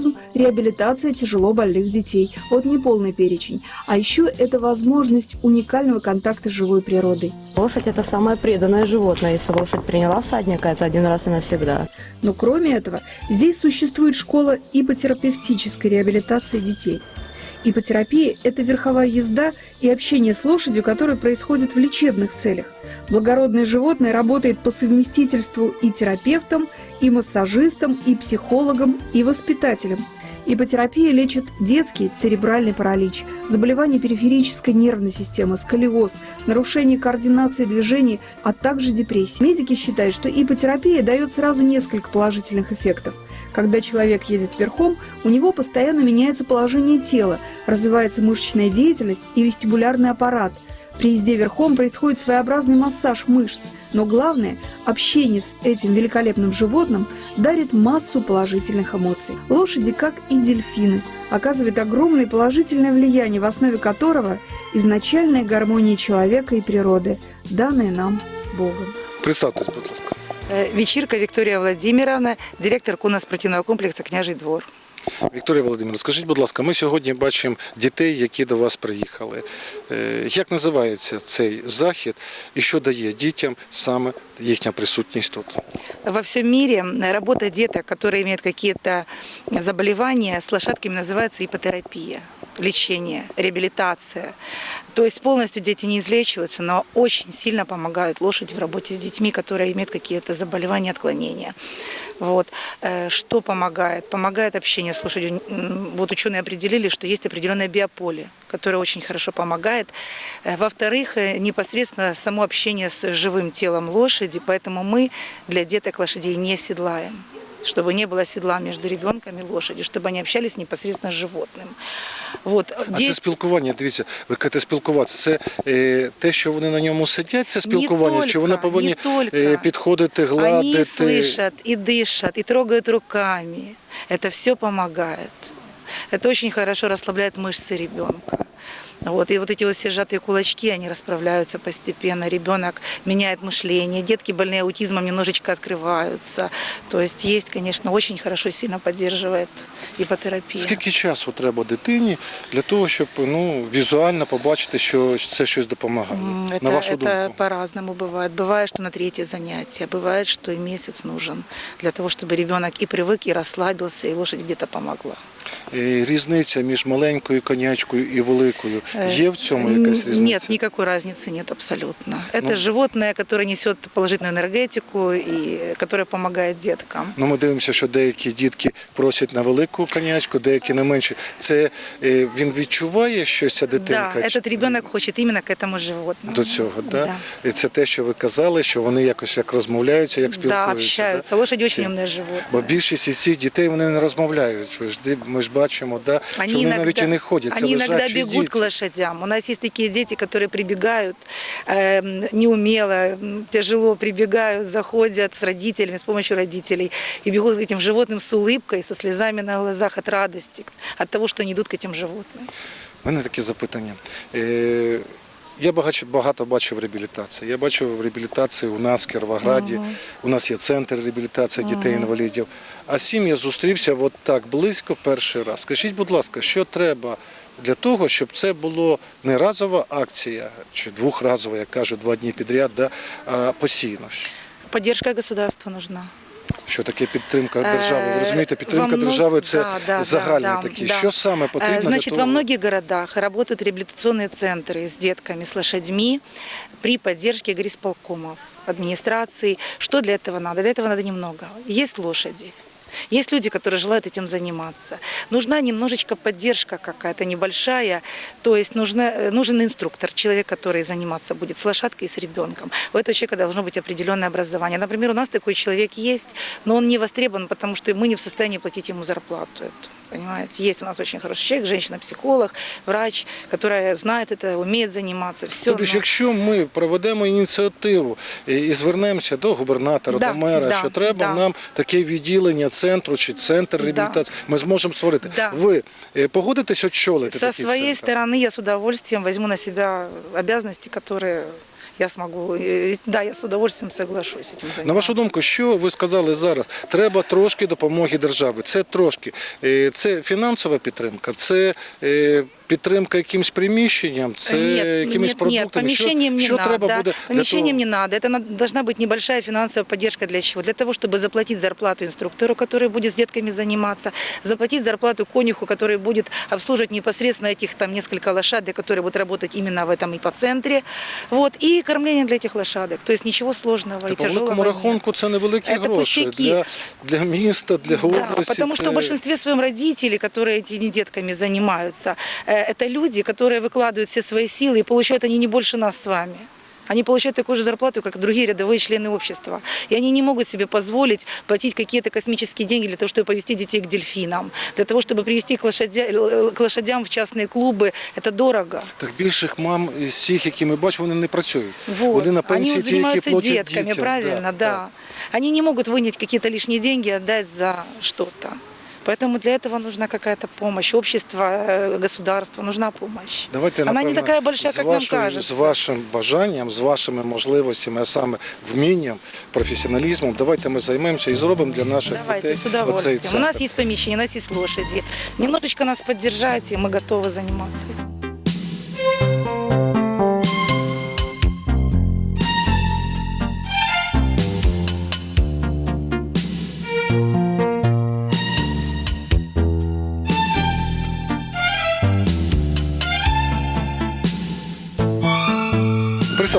туризм, реабилитация тяжело больных детей. Вот неполный перечень. А еще это возможность уникального контакта с живой природой. Лошадь – это самое преданное животное. Если лошадь приняла всадника, это один раз и навсегда. Но кроме этого, здесь существует школа ипотерапевтической реабилитации детей. Ипотерапия – это верховая езда и общение с лошадью, которое происходит в лечебных целях. Благородное животное работает по совместительству и терапевтом, и массажистом, и психологом, и воспитателем. Ипотерапия лечит детский церебральный паралич, заболевания периферической нервной системы, сколиоз, нарушение координации движений, а также депрессии. Медики считают, что ипотерапия дает сразу несколько положительных эффектов. Когда человек едет верхом, у него постоянно меняется положение тела, развивается мышечная деятельность и вестибулярный аппарат. При езде верхом происходит своеобразный массаж мышц, но главное – общение с этим великолепным животным дарит массу положительных эмоций. Лошади, как и дельфины, оказывают огромное положительное влияние, в основе которого изначальная гармония человека и природы, данная нам Богом. Ласка. Э, Вечірка Вікторія Владимировна, директор конно-спортивного комплексу Княжий двор. Вікторія Володимирівна, скажіть, будь ласка, ми сьогодні бачимо дітей, які до вас приїхали. Е, Як називається цей захід і що дає дітям саме їхня присутність тут? Во всем мире работа деток, которые имеют какие-то заболевания, с лошадками называется ипотерапия, лечение, реабилитация. То есть полностью дети не излечиваются, но очень сильно помогают лошади в работе с детьми, которые имеют какие-то заболевания, отклонения. Вот. Э, Что помогает? Помогает общение с лошадью. М, Вот ученые определили, что есть определенное биополе, которое очень хорошо помогает. Э, Во-вторых, э, непосредственно само общение с живым телом лошади, поэтому мы для деток лошадей не седлаем чтобы не было седла между ребенком и лошадью, чтобы они общались непосредственно с животным. Вот. А Дети- це спілкування, дивіться, ви кажете спілкуватися. Це е, те, що вони на ньому сидять, це спілкування, чи только, вони повинні не только. е, підходити, Они гладити? слышат и дышат, и трогают руками. Это все помогает. Это очень хорошо расслабляет мышцы ребенка. Вот, и вот эти вот все сжатые кулачки, они расправляются постепенно. Ребенок меняет мышление. Детки, больные аутизмом, немножечко открываются. То есть есть, конечно, очень хорошо и сильно поддерживает ипотерапия. Скільки часу треба дитині для того, щоб ну, візуально побачити, що це щось допомагає? М, на Это, вашу это думку? по-разному бывает. Бывает, что на третье занятие, бывает, что и месяц нужен для того, чтобы ребенок и привык, и расслабился, и лошадь где-то помогла. Е, Різниця між маленькою конячкою і великою. Э, Є в цьому якась н- різниця? Нет, никакой разницы нет абсолютно. Это Ну. животное, которое несет положительную энергетику и которое помогает деткам. Ну, ми дивимося, що деякі дітки просять на велику конячку, деякі на меншу. Це е, він відчуває щось ця дитинка? да, чи- этот ребенок хочет именно к этому животному. до цього, да? Да. І це те, що ви казали, що вони якось як розмовляються, як Да, спілкуються. общаются. Лошади очень Ці- умные животные. Бо більшість із цих дітей вони не розмовляють. Ви ж ди- ми ж бачимо, да, що вони навіть і не ходять. Це они иногда лежачі бегут діти. к лошадям. У нас есть такие дети, которые прибегают эм, неумело, м, тяжело прибегают, заходят с родителями, с помощью родителей и бегут к этим животным с улыбкой, со слезами на глазах от радости, от того, что они идут к этим животным. У мене таке запитання. Е, Я багато, багато бачив реабілітації. Я бачив реабілітації у нас в Кіровограді. У нас є центр реабілітації дітей-інвалідів. А з цим я зустрівся от так близько перший раз. Скажіть, будь ласка, що треба для того, щоб це було не разова акція чи двохразова, як кажуть, два дні підряд, да, а постійно. Поддержка государства нужна. Що таке підтримка держави? Ви Е, розумієте, підтримка во мног- держави це да, да, загальні да, такі. да. Що саме потрібно Э, Значит, для во того? многих городах работают реабилитационные центры с детками, с лошадьми при поддержке горисполкомов, администрации. Что для этого надо? Для этого надо немного. Есть лошади. Есть люди, которые желают этим заниматься. Нужна немножечко поддержка какая-то небольшая. То есть нужна, э, нужен инструктор, человек, который заниматься будет с лошадкой и с ребенком. У этого человека должно быть определенное образование. Например, у нас такой человек есть, но он не востребован, потому что мы не в состоянии платить ему зарплату. эту. Понимаете, есть у нас очень хороший человек, женщина-психолог, врач, которая знает это, умеет заниматься. Все. Тобто, ж, якщо ми проведемо ініціативу і, і звернемося до губернатора, Да, до мера, да, що треба да. нам таке відділення центру чи центр Да. реабілітації, ми зможемо створити. Да. Ви е, погодитесь очолити Со такий своей центр? стороны я с удовольствием возьму на себя обязанности, которые я смогу. э, Да, я с удовольствием соглашусь этим заниматься. На вашу думку, що ви сказали зараз? Треба трошки допомоги держави. Це трошки. Е, Це фінансова підтримка, це е, підтримка якимось приміщенням, це нет, якимись нет, продуктами. нет, помещением що, не що надо. треба буде для помещением того? не надо. Это на- должна быть небольшая финансовая поддержка для чего? Для того, чтобы заплатить зарплату инструктору, который будет с детками заниматься, заплатить зарплату конюху, который будет обслуживать непосредственно этих там несколько лошадок, которые будут работать именно в этом ипоцентре. Вот, и кормление для этих лошадок. То есть ничего сложного Та и по великому тяжелого нет. рахунку це невеликі Це гроші пустяки. для, для міста, для Да, області. потому что це- в большинстве своем родители, которые этими детками занимаются, э, это люди, которые выкладывают все свои силы и получают они не больше нас с вами. Они получают такую же зарплату, как и другие рядовые члены общества. И они не могут себе позволить платить какие-то космические деньги для того, чтобы повести детей к дельфинам, для того, чтобы привести к, лошадя... к лошадям в частные клубы. Это дорого. Так більших мам із всіх, які ми бачимо, вони не працюють. Вот. Вони на Они пенсії вот ті, які занимаются платять детками, дітям. правильно, да. Они не могут вынять какие-то лишние деньги и отдать за что-то. Поэтому для этого нужна какая-то помощь. Общество, э, государство, нужна помощь. Давайте, Она не напевно, такая большая, з как нам вашою- кажется. З вашим бажанням, з вашими можливостями, а саме вмінням, професіоналізмом, давайте ми займемося і зробимо для наших Давайте, дітей с оцей удовольствием. У центр. нас есть помещение, у нас есть лошади. Немножечко нас поддержать, и мы готовы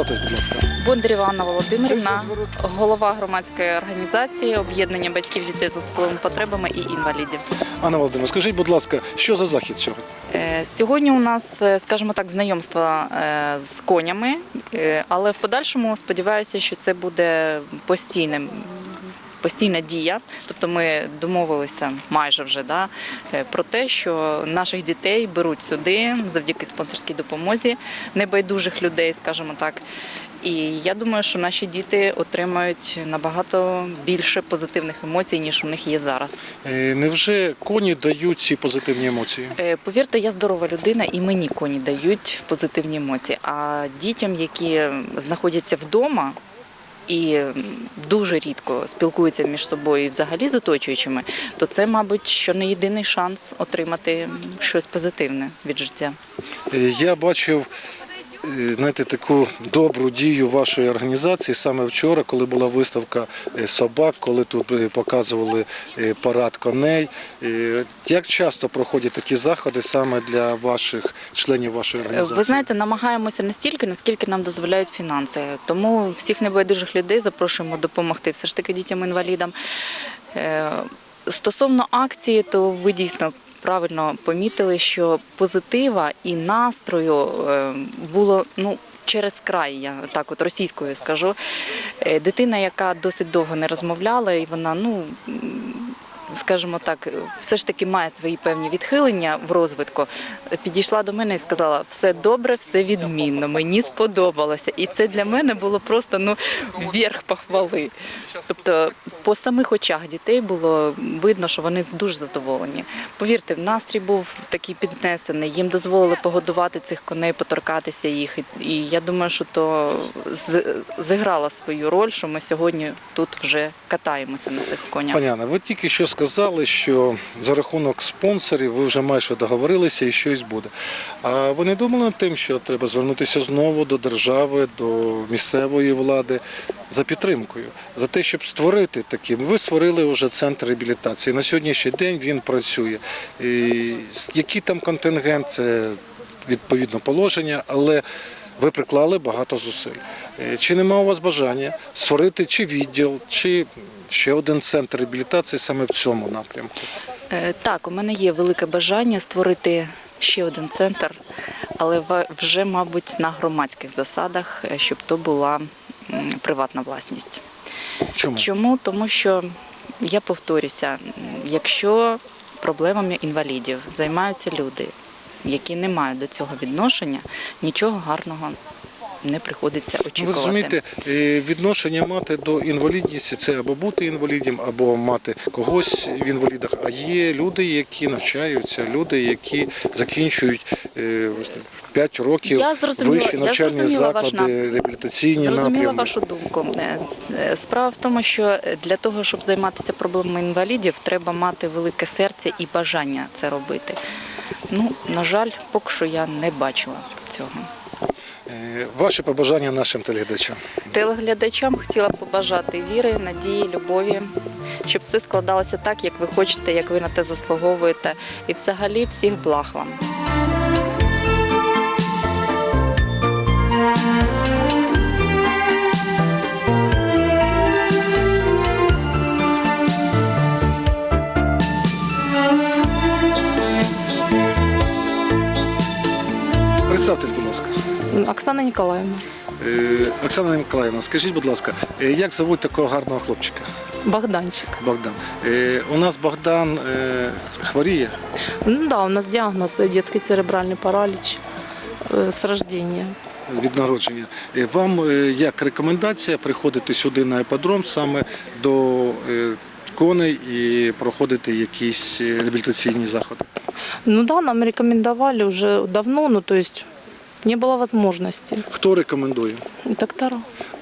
Представтесь, будь ласка. Бондарєва Анна Володимирівна, голова громадської організації об'єднання батьків дітей з особливими потребами і інвалідів. Анна Володимирівна, скажіть, будь ласка, що за захід сьогодні? Е, Сьогодні у нас, е, скажімо так, знайомство е, з конями, але в подальшому сподіваюся, що це буде постійним. Постійна дія, тобто ми домовилися майже вже да, е, про те, що наших дітей беруть сюди завдяки спонсорській допомозі небайдужих людей, скажімо так. І я думаю, що наші діти отримають набагато більше позитивних емоцій, ніж у них є зараз. Е, Невже коні дають ці позитивні емоції? Е, Повірте, я здорова людина, і мені коні дають позитивні емоції. А дітям, які знаходяться вдома і дуже рідко спілкуються між собою і взагалі з оточуючими, то це, мабуть, що не єдиний шанс отримати щось позитивне від життя. Е, Я бачив знаєте, таку добру дію вашої організації саме вчора, коли була виставка е, собак, коли тут е, показували е, парад коней. Як часто проходять такі заходи саме для ваших членів вашої організації? Ви знаєте, намагаємося настільки, наскільки нам дозволяють фінанси. Тому всіх небайдужих людей запрошуємо допомогти все ж таки дітям-інвалідам. Стосовно акції, то ви дійсно правильно помітили, що позитива і настрою е, було ну. Через край, я так от російською скажу. Е, Дитина, яка досить довго не розмовляла, і вона, ну скажімо так, все ж таки має свої певні відхилення в розвитку, підійшла до мене і сказала: все добре, все відмінно, мені сподобалося. І це для мене було просто ну верх похвали. Тобто, по самих очах дітей було видно, що вони дуже задоволені. Повірте, настрій був такий піднесений. Їм дозволили погодувати цих коней, поторкатися їх. І- я думаю, що то зіграло свою роль, що ми сьогодні тут вже катаємося на цих конях. Пані Анна, ви тільки що сказали, що за рахунок спонсорів ви вже майже договорилися і щось буде. А ви не думали над тим, що треба звернутися знову до держави, до місцевої влади за підтримкою, за те, щоб створити такі. Ви створили вже центр реабілітації. На сьогоднішній день він працює. І який там контингент, це відповідно положення, але ви приклали багато зусиль. Е, Чи нема у вас бажання створити чи відділ, чи ще один центр реабілітації саме в цьому напрямку? Е, Так, у мене є велике бажання створити ще один центр, але вже, мабуть, на громадських засадах, е, щоб то була приватна власність. Чому? Чому? Тому що я повторюся, якщо проблемами інвалідів займаються люди, які не мають до цього відношення, нічого гарного не приходиться Ну, Ви розумієте, е, відношення мати до інвалідності це або бути інвалідом, або мати когось в інвалідах. А є люди, які навчаються, люди, які закінчують 5 років Я зрозуміла- вищі я навчальні зрозуміла ваш заклади, реабілітаційні Зрозуміла напрями. вашу думку. Е, е, Справа в тому, що для того, щоб займатися проблемами інвалідів, треба мати велике серце і бажання це робити. Ну, на жаль, поки що я не бачила цього. Ваше Ваші побажання нашим телеглядачам. Телеглядачам хотіла б побажати віри, надії, любові, щоб все складалося так, як ви хочете, як ви на те заслуговуєте. І взагалі всіх благ вам. Представтесь, будь ласка. Оксана Николаевна. Е, Оксана Миколаївна, скажіть, будь ласка, е, як зовуть такого гарного хлопчика? Богданчик. Богдан. Е, У нас Богдан е, хворіє. Ну да, у нас диагноз э, детский церебральный паралич э, с рождения. від народження. Е, Вам е, як рекомендація приходити сюди на іпподром саме до е, коней і проходити якісь е, реабілітаційні заходи? Ну да, нам рекомендовали уже давно, ну то есть не было возможности. Хто рекомендує? Доктора.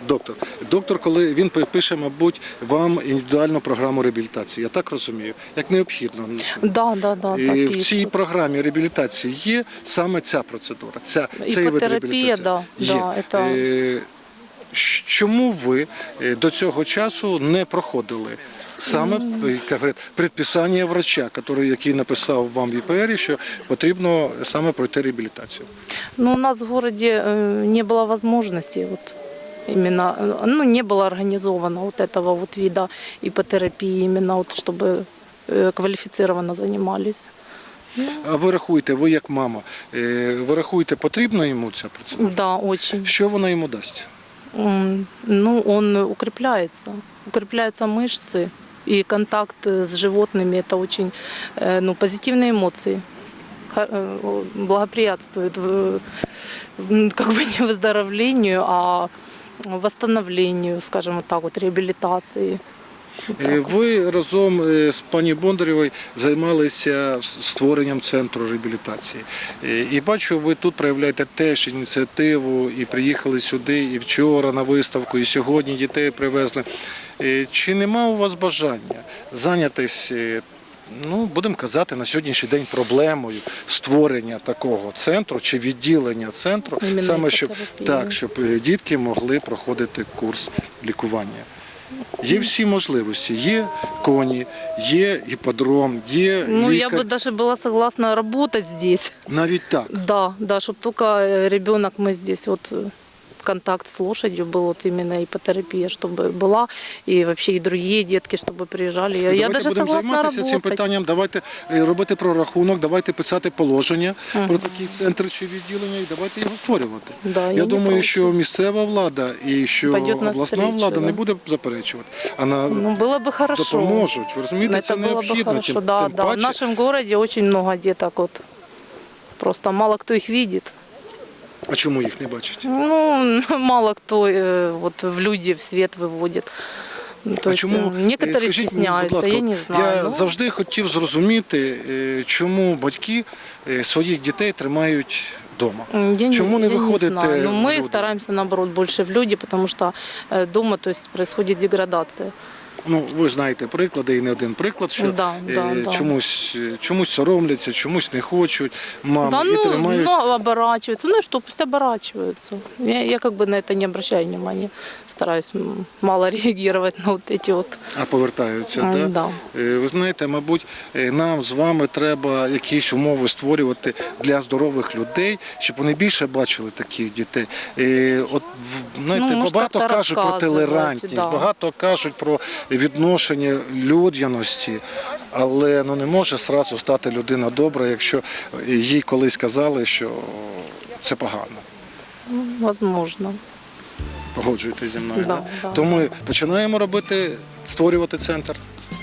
Доктор. Доктор, коли він пише, мабуть, вам індивідуальну програму реабілітації. Я так розумію, як необхідно. Да, да, да, І да в цій програмі реабілітації є саме ця процедура. Ця, цей вид реабілітації. да, є. да, это- Е, Чому ви е, до цього часу не проходили саме е, як говорять, предписання врача, який, який написав вам в ІПР, що потрібно саме пройти реабілітацію? Но у нас в городе э, не было возможности вот именно, э, ну не было организовано вот этого вот вида ипотерапии, именно вот чтобы э, квалифицированно занимались. А ви рахуєте, ви як мама, е, ви рахуєте, потрібно йому ця процедура? Да, очень. Що вона йому дасть? М, Ну, он укрепляется. Укрепляются мышцы. И контакт э, с животными – это очень э, ну, позитивные эмоции. Ха- э, Благоприятствует в- м, как бы не выздоровлению, а восстановлению, скажем вот так вот, реабилитации. Вот Е, так вот. Ви разом е, з пані Бондарєвою займалися створенням центру реабілітації. Е, І бачу, ви тут проявляєте теж ініціативу і приїхали сюди і вчора на виставку, і сьогодні дітей привезли. Е, Чи нема у вас бажання зайнятися, е, ну, будемо казати, на сьогоднішній день проблемою створення такого центру чи відділення центру, Іменно саме щоб, іпотерапії. так, щоб е, дітки могли проходити курс лікування? Є всі можливості. Є коні, є іподром, є Ну, я лікар. бы даже была согласна работать здесь. Навіть так. Да, да, чтобы только э, ребенок мы здесь вот э, контакт с лошадью был вот именно ипотерапия, чтобы была, и вообще и другие детки, чтобы приезжали. Я, я давайте даже будемо согласна займатися работать. цим питанням. Давайте е, робити прорахунок, давайте писати положення про такий центр чи відділення, і давайте його створювати. Да, Я не думаю, проти. що місцева влада і що Пойдет обласна навстречу, влада да. не буде заперечувати, а на Ну, было бы хорошо. допоможуть. Ви розумієте, Это це было бы необхідно. хорошо, Тим, да, тим да. В паче, нашем городе очень много деток вот. Просто мало кто их видит. а чому їх не бачать? Ну, мало кто э, вот в люди, в свет выводит. Ну, То а есть, чому э, некоторые е, скажіть мені, будь стесняются, ласка, я не знаю. Я ну. завжди хотів зрозуміти, е, чому батьки е, своїх дітей тримають вдома. М, Я Чому не я выходите знаю. Ну, в мы люди? стараемся, наоборот, больше в люди, потому что э, дома то есть, происходит деградация. Ну, ви ж знаєте приклади, і не один приклад, що Да, да, е, да. чомусь, е, чомусь соромляться, чомусь не хочуть, мами да, і ну, тримають. ну, оборачиваются. Ну и что, пусть оборачиваются. Я, я как бы на это не обращаю внимания. Стараюсь м, мало реагировать на вот эти вот. А повертаються, М, да? да. Е, Ви знаєте, мабуть, е, нам з вами треба якісь умови створювати для здорових людей, щоб вони більше бачили таких дітей. Е, От в- знаєте, Ну, може, багато так-то кажуть про розказувати, толерантність, да. багато кажуть про відношення людяності, але ну не може сразу стати людина добра, якщо їй колись казали, що це погано. Возможно. Погоджуєтесь зі мною. Да, да? да. То ми починаємо робити, створювати центр.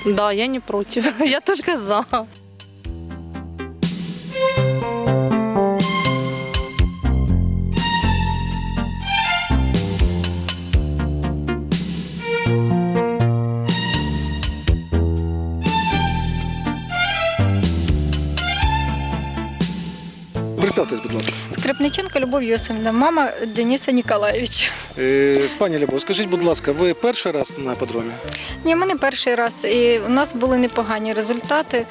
Да, я не проти. Я тільки за. Представтесь, будь ласка. Скрипниченко Любов Йосифівна, мама Дениса Ніколаєвича. Е, Пані Любов, скажіть, будь ласка, ви перший раз на іпподромі? Ні, ми не перший раз, і у нас були непогані результати.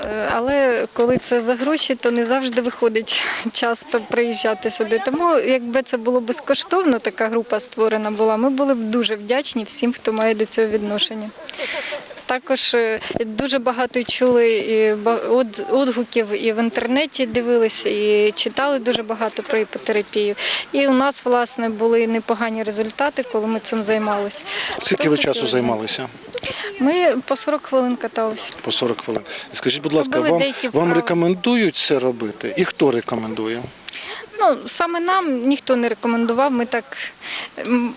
Е, Але коли це за гроші, то не завжди виходить часто приїжджати сюди. Тому якби це було безкоштовно, така група створена була, ми були б дуже вдячні всім, хто має до цього відношення. Також е, дуже багато чули відгуків і в інтернеті дивились, і читали дуже багато про іпотерапію. І у нас, власне, були непогані результати, коли ми цим займалися. Скільки ви часу займалися? Ми по 40 хвилин каталися. По 40 хвилин. Скажіть, будь ласка, вам, вам рекомендують це робити? І хто рекомендує? Ну, саме нам ніхто не рекомендував. Ми так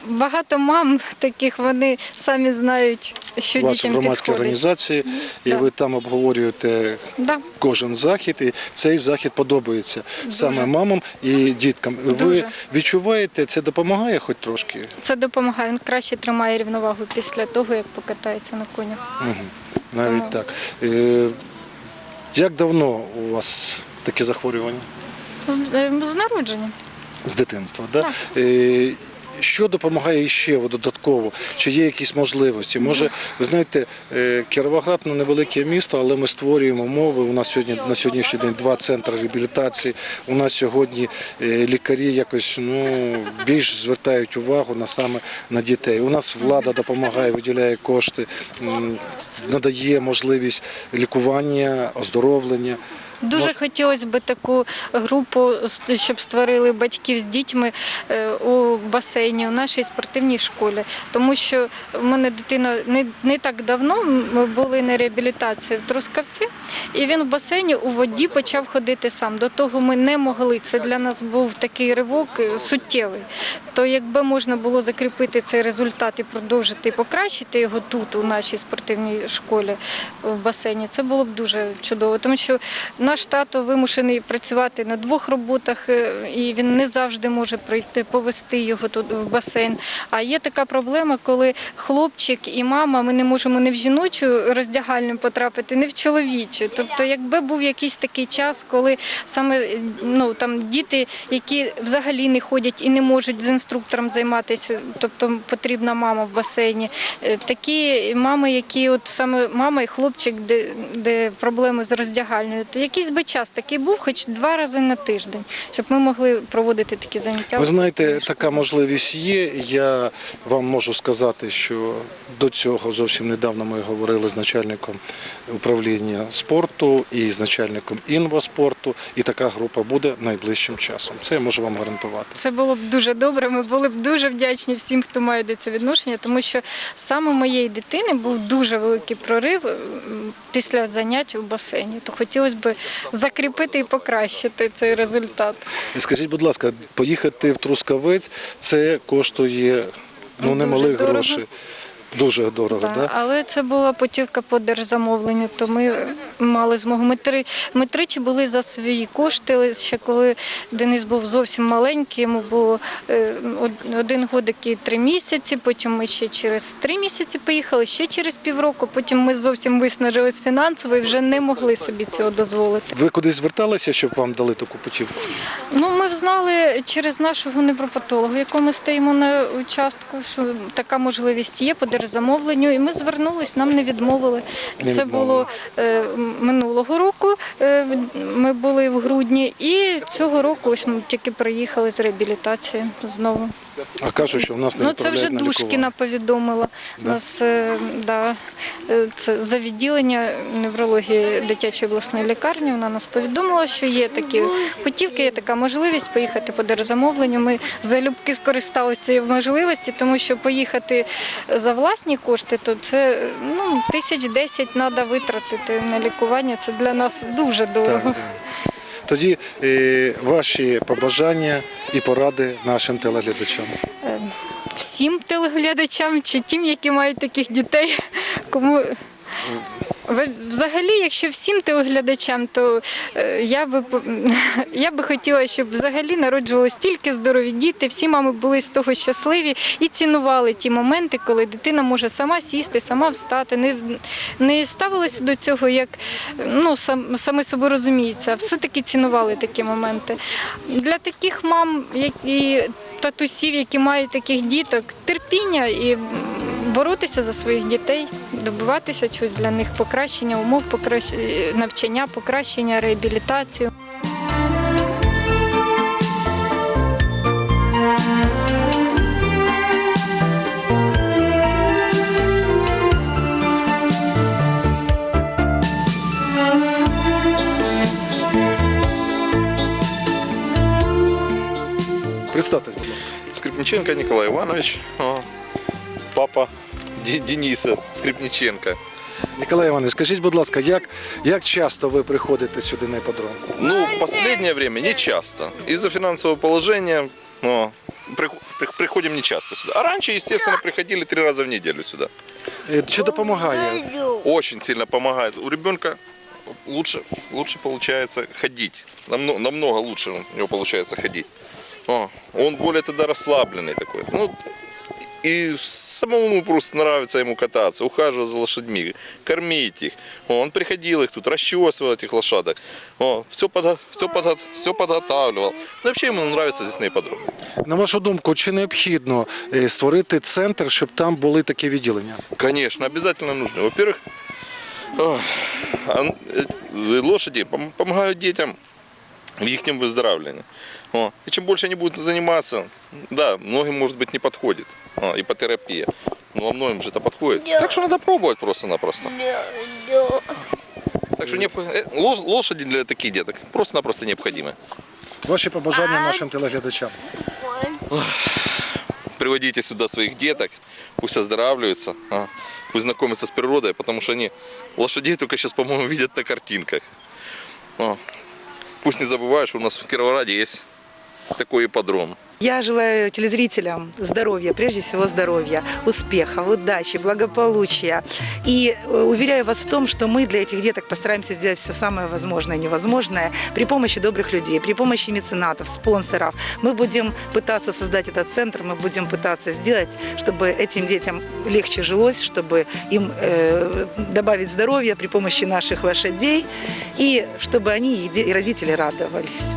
багато мам таких, вони самі знають, що Ваші дітям громадські підходить. організації, і Да. ви там обговорюєте Да. кожен захід, і цей захід подобається саме мамам і діткам. Ви відчуваєте, це допомагає хоч трошки? Це допомагає. Він краще тримає рівновагу після того, як покатається на конях. Угу. Навіть Тому- так. Е, як давно у вас такі захворювання? З, народження. З дитинства, да? Так. Е, що допомагає ще додатково? Чи є якісь можливості? Може, ви знаєте, е, Кіровоград ну, невелике місто, але ми створюємо умови. У нас сьогодні на сьогоднішній день два центри реабілітації. У нас сьогодні е, лікарі якось ну більш звертають увагу на саме на дітей. У нас влада допомагає, виділяє кошти, надає можливість лікування, оздоровлення. Дуже Мож- хотілося б таку групу, щоб створили батьків з дітьми е, у басейні у нашій спортивній школі. Тому що в мене дитина не, не так давно ми були на реабілітації в Трускавці, і він в басейні у воді почав ходити сам. До того ми не могли. Це для нас був такий ривок е, суттєвий. То якби можна було закріпити цей результат і продовжити і покращити його тут, у нашій спортивній школі в басейні, це було б дуже чудово. Тому що наш тато вимушений працювати на двох роботах, е, і він не завжди може прийти повести його тут в басейн. А є така проблема, коли хлопчик і мама, ми не можемо не в жіночу роздягальню потрапити, не в чоловічу. Тобто, якби був якийсь такий час, коли саме ну там діти, які взагалі не ходять і не можуть з інструктором займатися, тобто потрібна мама в басейні. Е, Такі мами, які от саме мама і хлопчик, де, де проблеми з роздягальною, то якийсь би час такий був, хоч два рази на тиждень, щоб ми могли проводити такі заняття. Ви знаєте, така можливість є. Я вам можу сказати, що до цього зовсім недавно ми говорили з начальником управління спорту і з начальником інвоспорту, і така група буде найближчим часом. Це я можу вам гарантувати. Це було б дуже добре. Ми були б дуже вдячні всім, хто має до цього відношення, тому що саме моєї дитини був дуже великий прорив після занять у басейні. То хотілося б закріпити і покращити цей результат. Скажіть, будь ласка, поїхати в Трускавець це коштує ну немалих грошей. Дуже дорого, Да, да? Але це була путівка по держзамовленню, то ми мали змогу. Ми, три, ми тричі були за свої кошти, ще коли Денис був зовсім маленький, йому було е, один годик і три місяці, потім ми ще через три місяці поїхали, ще через півроку, потім ми зовсім виснажились фінансово і вже не могли собі цього дозволити. Ви кудись зверталися, щоб вам дали таку путівку? Ну, ми знали через нашого невропатолога, якому стоїмо на участку, що така можливість є по держзамовленню, і ми звернулись, нам не відмовили. Не Це відмовили. було е, минулого року. е, ми були в грудні, і цього року ось ми тільки приїхали з реабілітації знову. А кажуть, що в нас не Ну це вже на Душкіна повідомила. Да? Нас е, да, е, це за відділення неврології дитячої обласної лікарні. Вона нас повідомила, що є такі путівки, є така можливість поїхати по держзамовленню. Ми залюбки скористалися цією можливості, тому що поїхати за власні кошти, то це ну тисяч десять треба витратити на лікування. Це для нас дуже Так, дорого. да. Тоді е, ваші побажання і поради нашим телеглядачам. Всім телеглядачам чи тим, які мають таких дітей, кому Взагалі, якщо всім телеглядачам, то е, я би я би хотіла, щоб взагалі народжувалися тільки здорові діти, всі мами були з того щасливі і цінували ті моменти, коли дитина може сама сісти, сама встати, не, не ставилися до цього як ну сам саме собою розуміється, а все-таки цінували такі моменти. Для таких мам, як і татусів, які мають таких діток, терпіння і боротися за своїх дітей, добиватися чогось для них покращення умов, е, навчання, покращення, реабілітацію. Представтесь, будь ласка. Скрипниченко Николай Иванович, а, папа Де- Дениса Скрипниченко. Николай Іванович, скажіть, будь ласка, як, як часто ви приходите сюди на іпподром? Ну, последнее время не часто. Из-за финансового положения ну, прих- прих- приходим не часто сюда. А раньше, естественно, приходили три раза в неделю сюда. Е, Чи допомагає? Очень сильно помогает. У ребенка лучше, лучше получается ходить. Намного, намного лучше у него получается ходить. О, он более тогда расслабленный такой. Ну, и самому просто нравится ему кататься, ухаживать за лошадьми, кормить их. О, он приходил их тут, расчесывал этих лошадок. О, все, подго- все, подго- все подготавливал. Ну, вообще ему нравится здесь на ипподроме. На вашу думку, чи необхідно е, створити центр, щоб там були такі відділення? Конечно, обязательно нужно. Во-первых, ох, а, э, лошади пом- помогают детям в их выздоравливании. О, и чем больше они будут заниматься, да, многим, может быть, не подходит о, ипотерапия. Но во многим же это подходит. Так что надо пробовать просто-напросто. Так что необх- э, лош- лошади для таких деток просто-напросто необходимы. Ваші побажання нашим телеглядачам. Приводите сюда своих деток, пусть оздоравливаются, а, пусть знакомятся с природой, потому что они лошадей только сейчас, по-моему, видят на картинках. А, Пусть не забывают, что у нас в Кировограде есть такой ипподром. Я желаю телезрителям здоровья, прежде всего здоровья, успехов, удачи, благополучия. И э, уверяю вас в том, что мы для этих деток постараемся сделать все самое возможное и невозможное при помощи добрых людей, при помощи меценатов, спонсоров. Мы будем пытаться создать этот центр, мы будем пытаться сделать, чтобы этим детям легче жилось, чтобы им э, добавить здоровья при помощи наших лошадей и чтобы они и родители радовались.